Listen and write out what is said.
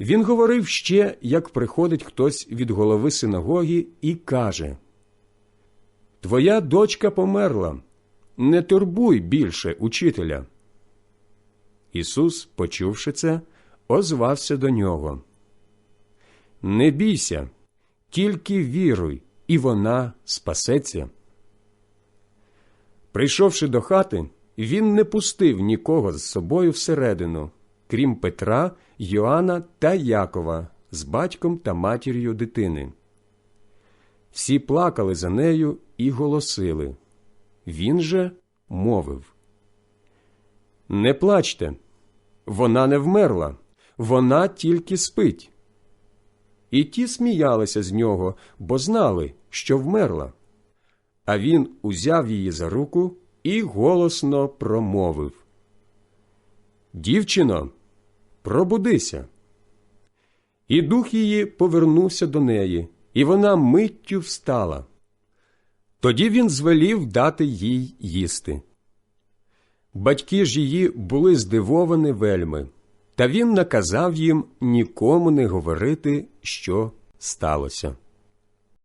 Він говорив ще, як приходить хтось від голови синагоги і каже Твоя дочка померла, не турбуй більше учителя. Ісус, почувши це, озвався до нього. Не бійся, тільки віруй, і вона спасеться. Прийшовши до хати, він не пустив нікого з собою всередину, крім Петра, Йоанна та Якова з батьком та матір'ю дитини. Всі плакали за нею і голосили. Він же мовив Не плачте, вона не вмерла, вона тільки спить. І ті сміялися з нього, бо знали, що вмерла. А він узяв її за руку і голосно промовив Дівчино, пробудися. І дух її повернувся до неї, і вона миттю встала. Тоді він звелів дати їй їсти. Батьки ж її були здивовані вельми, та він наказав їм нікому не говорити, що сталося.